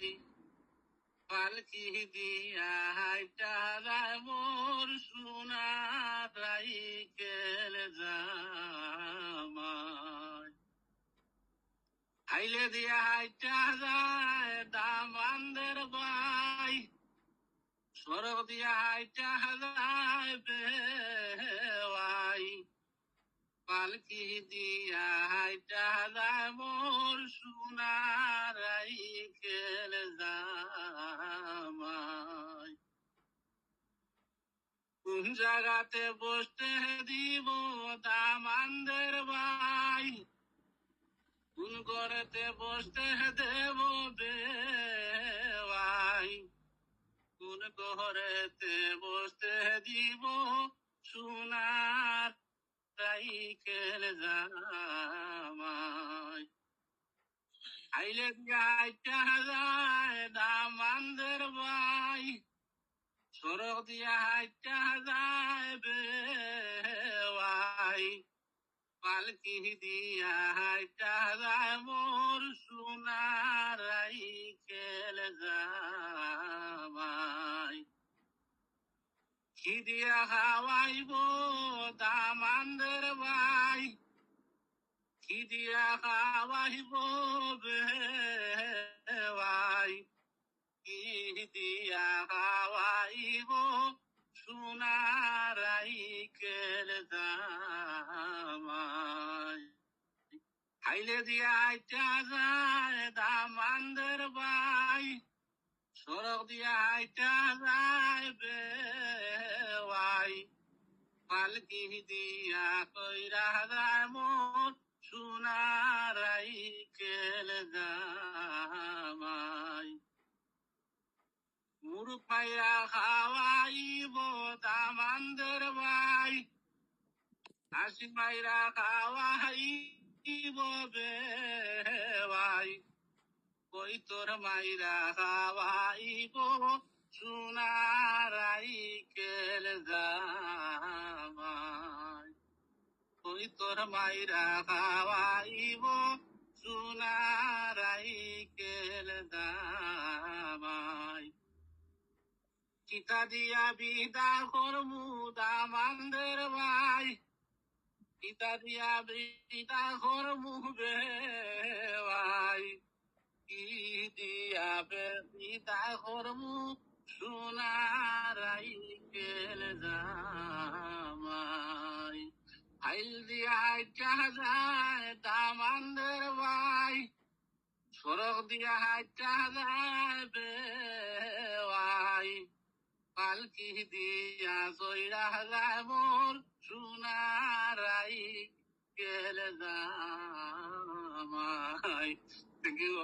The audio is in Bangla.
ভাই পালকি দিয়া হাইটা যায় মোর সোনারাই কেল জামাই হাইলে দিয়া হাইটা যায় দামানদের ভাই সরক দিয়া হাইটা যায় বেওয়াই পালকি দিয়া হাইটা সোনারাই কেল জামাই কোন জায়গাতে বসতে দিব দামানদের ভাই? কোন ঘরেতে বসতে দেব বেওয়াই? কোন ঘরেতে বসতে দিব সোনার সাইকেল জামাই। আইলে গাইটা যায় দামানদের ভাই সড়ক দিয়া হাইটা যায় বেওয়াই। পালকি দিয়া হাইটা যায় কি দিয়া খাওয়াইব দামানদের ভাই কি দিয়া খাওয়াইব ভাই কি দিয়া খাওয়াইব সোনারাই কেল দামাই। হাইলে দিয়া আইটা যায় দামানদের ভাই সড়ক দিয়া আইটা যায় বেওয়াই পালকি দিয়া কইরা মোর সোনারাই কেল জামাই। মুরুখ পাইরা খাওয়াইব দামানদের ভাই পাইরা খাওয়াইব বেওয়াই কই তোর মাইরা কেল কই তোর মাইরা খাওয়াইব সোনারাই কেল জামাই কিতা দিয়া বিদা করমু দামানদের ভাই কিতা দিয়া বিদা করমু বে ভাই। দিয়া বিদা করমু সোনারাই কেল জামাই আইল দিয়া হাইটা যায় দামানদের ভাই সড়ক দিয়া হাইটা যায় বেওয়াই পালকি দিয়া সইরা যায় মোর সোনারাই গেলে জামাই থ্যাংক ইউ